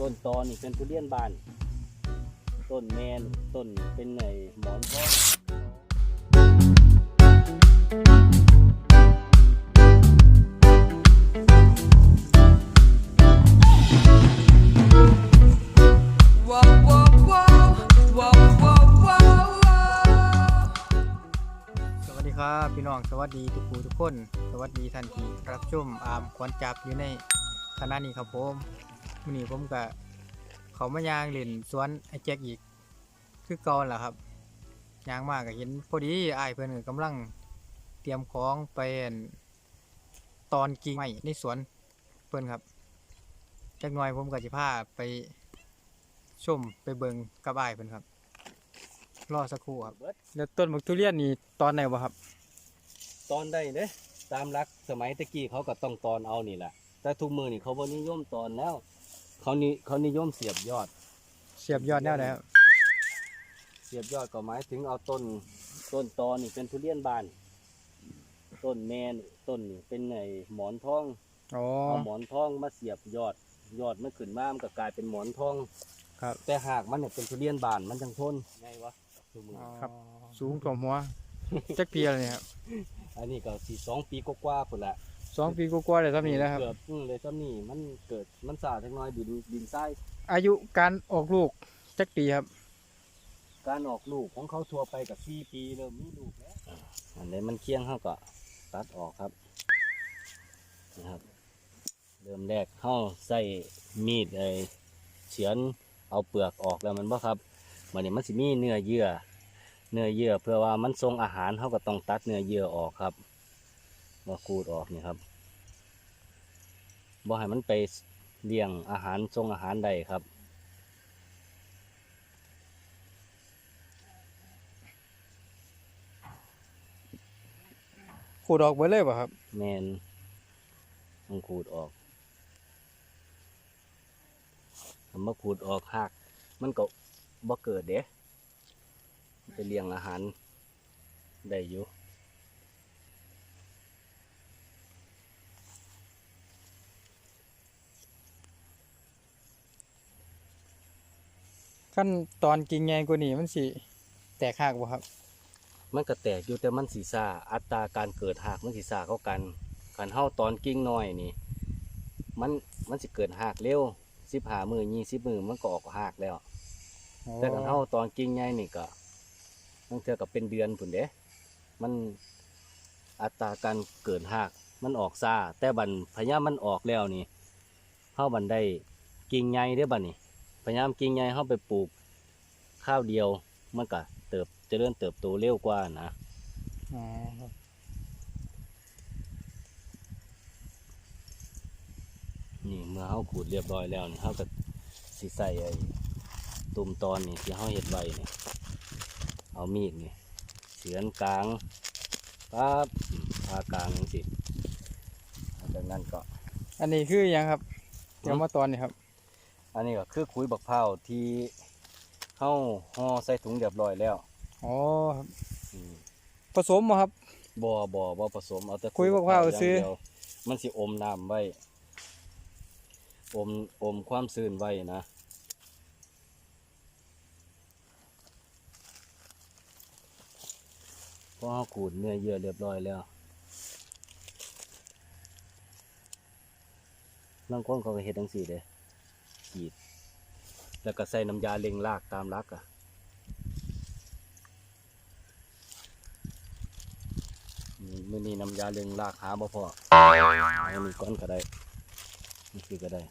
ต้นตอนี่เป็นทุเรียนบาน ต้นแมนต้นเป็นไอหมอนทอง Whoa, whoa, whoa, whoa, whoa, whoa, whoa. สวัสดีครับพี่น้องสวัสดีทุกผู้ทุกคน สวัสดีท่านที่รับชมอามควันจับอยู่ในคณะนี้ครับผม วันนี้ผมกับเขามายางเล่นสวนไอ้แจ็คอีก คือเก่าแหละครับยางมากก็เห็นพอดีไอ้ายเพื่อนก็กำลังเตรียมของไปอั่นตอนกิ่งไม้ในสวนเพื่อนครับจักหน่อยผมก็จะพาไปชมไปเบิงกับไอ้ายเพื่อนครับ รอสักครู่ครับเบิดแล้วต้นบักทุเรียนนี่ตอนไหนวะครับ ตอนได้เด้ตามรักสมัยตะกี้เขาก็ต้องตอนเอานี่แหละแต่ทุกมือนี่เขาบ่นิยมตอนแล้ว เขานี่เขานิยมเสียบยอด เสียบยอดแนวไหนครับเสียบยอดก็หมายถึงเอาต้นต้นตอนี่เป็นทุเรียนบาน ต้นแมนต้นนี่เป็นไอหมอนทองอ๋อ เอาหมอนทองมาเสียบยอด ยอดมันขึ้นมามันก็กลายเป็นหมอนทองครับ แต่หากมันเนี่ยเป็นทุเรียนบานมันจังทนไงวะทุกมือครับ สูงถ่วมหัว จักปีอะไรเนี่ยครับ อันนี้ก็สี่สองปีกว่าๆพุ่นละ สองปีกว่าๆเลยเท่านี้นะครับ เกือบอืมเลยซ้ำนี่มันเกิดมันสาดจักหน้อยดินดินทรายอายุการออกลูกจักปีครับ การออกลูกของเขาทั่วไปกับสี่ปีเริ่มมีลูกแล้วอันนี้มันเคียงเขาก็ตัดออกครับนะครับ เริ่มแรกเขาใส่มีดไอเฉือนเอาเปลือกออกแล้วมันบ่ครับมันนี่มันสิมีเนื้อเยื่อ เนื้อเยื่อเพื่อว่ามันทรงอาหารเขาก็ต้องตัดเนื้อเยื่อออกครับ มาขูดออกนี่ครับบ่ให้มันไปเลี้ยงอาหารทรงอาหารใดครับขูดออกเบิดเลยป่ะครับ แมนต้องขูดออกคำว่าขูดออกหัก มันก็บ่เกิดเด้ไปเลี้ยงอาหารได้อยู่ ขั้นตอนกิ่งใหญ่กว่านี้มันสิแตกหักบ่ครับ มันก็แตกอยู่แต่มันสีซาอัตราการเกิดหักมันสีซาเข้ากันการเท่าตอนกิ้งน้อยนี่ มันมันสิเกิดหักเร็วสิบหามือยี่สิบมือมันก็ออกหักแล้ว แต่กันเท่าตอนกิ่งใหญ่นี่ก็ตั้งเท่ากับเป็นเดือนผุนเด้มันอัตราการเกิดหักมันออกซาแต่บันพยามันออกแล้วนี่เข้าบันได้กิ่งใหญ่ได้บันนี่ พยายามกิ่งใหญ่เข้าไปปลูกข้าวเดียวมันก็เติบเจริญเติบโตเร็วกว่านะอ๋อครับนี่เมื่อเขาขูดเรียบร้อยแล้วนี่เขาก็สิใส่ไอ้ตุ่มตอนนี่ที่เขาเห็ดไว้นี่เอามีดนี่เฉือนกลางปั๊บพากลางนิสิจากนั้นก็ อันนี้คือหยังครับเดี๋ยวมาตอนนี้ครับ อันนี้ก็คือคุยบักเผาวที่เขาห่อใส่ถุงเรียบร้อยแล้วอ๋อครับอืมผสมบ่ครับ บ่บ่บ่ผสมเอาแต่คุยบักพร้าวซื้อ ย่งเดียวมันสิอมน้ำไว้ อมอมความซื่นไว้นะเพราะเขาขูดเนื้อเยื่อเรียบร้อยแล้วบางคนเขาก็เฮ็ดจังสี่เด้ีด แล้วก็ใส่น้ำยาเล็งรากตามรักอะนี่มื่อนี้น้ำยาเล็งรากหาบ่พอเอานี่ก้อนก็ได้นี่คือก็ได้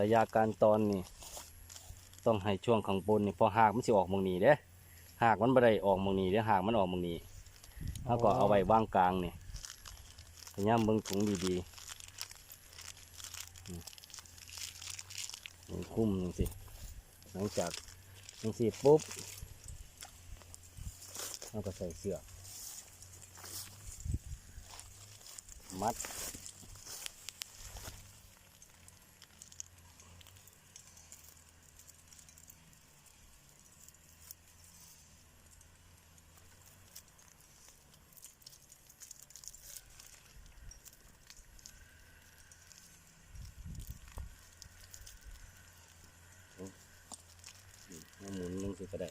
ระยะการตอนนี่ต้องให้ช่วงข้างบนนี่พอหากมันสิออกมองนี้เด้หากมันบ่ได้ออกมองนี้เดี๋ยวหากมันออกมองนี้แล้วก็เอาไว้วางกลางนี่พยายามเบิ่งถุงดีๆอืม คุ้มจังสิหลังจากจังสิปุ๊บเราก็ใส่เสื้อกมัด สิก็ได้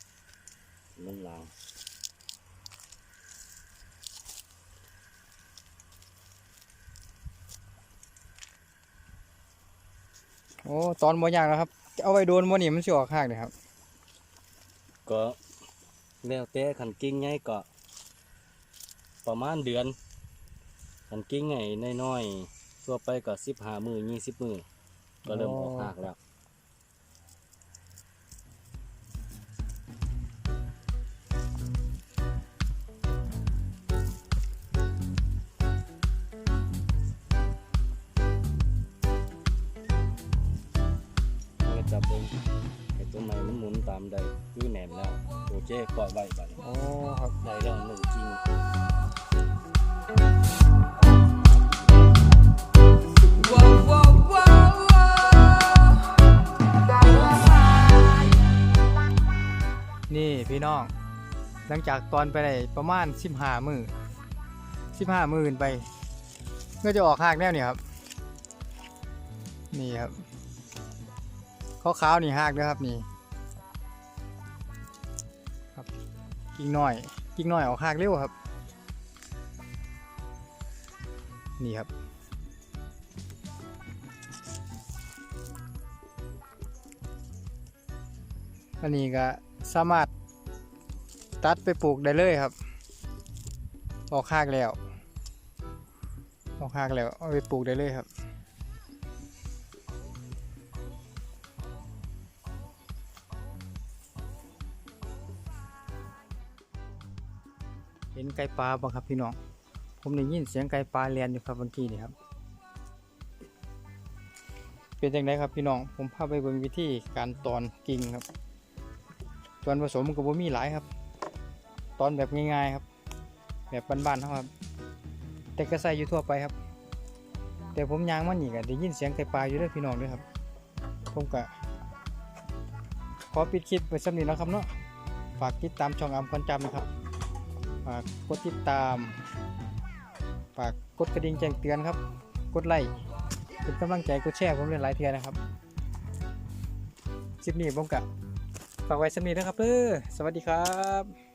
นุ่มลางโอ้ตอนบ่ยากแล้วครับ เอาไว้โดนบ่นี่มันสิออกหากเลยครับ ก็แล้วแต่ขันกิ้งใหญ่ก็ ประมาณเดือนขันกิ้งใหญ่น้อยๆทั่วไปก็สิบห้ามือยี่สิบมือก็เริ่มออกหากแล้ว จับเองไอ้ตัวใหม่มันหมุนตามได้คือแหนมแล้วโอเจ๊ปล่อยไว้บัดนี้โอ้ครับได้แล้วหนึ่งจริง Whoa, whoa, whoa, whoa. นี่พี่น้อง หลังจากตอนไปได้ประมาณ15มือ15มือขึ้นไปก็จะออกหากแนวนี่ครับ นี่ครับ ขาวๆนี่หากนะครับนี่ครับกิ่งน้อยกิ่งน้อยออกหากเร็วครับ นี่ครับอันนี้ก็สามารถตัดไปปลูกได้เลยครับ ออกหากแล้วออกหากแล้วเอาไปปลูกได้เลยครับ ไก่ปลาบ้างครับพี่น้อง ผมได้ยินเสียงไก่ปลาเรียนอยู่ครับเมื่อกี้นี่ครับ เป็นจังไดครับพี่น้อง ผมพาไปเบิ่งวิธีการตอนกิ่งครับส่วนผสมก็บ่มีหลายครับ ตอนแบบง่ายๆครับ แบบบ้านๆเท่าครับ แต่ก็ใส่อยู่ทั่วไปครับ แต่ผมยางมันนี่ก็ได้ยินเสียงไก่ปลาอยู่ด้วยพี่น้องด้วยครับ ผมก็ขอปิดคลิปไปสำนีนะครับเนาะ ฝากติดตามช่องอามควันจำนะครับากกดติดตาม ฝากกดกระดิ่งแจ้งเตือนครับ กดไลค์เป็นกำลังใจกดแชร์ผมเล่นหลายเทือนะครับคลิปนี้ผมกะฝากไว้สำนีนะครับเพื่อสวัสดีครับ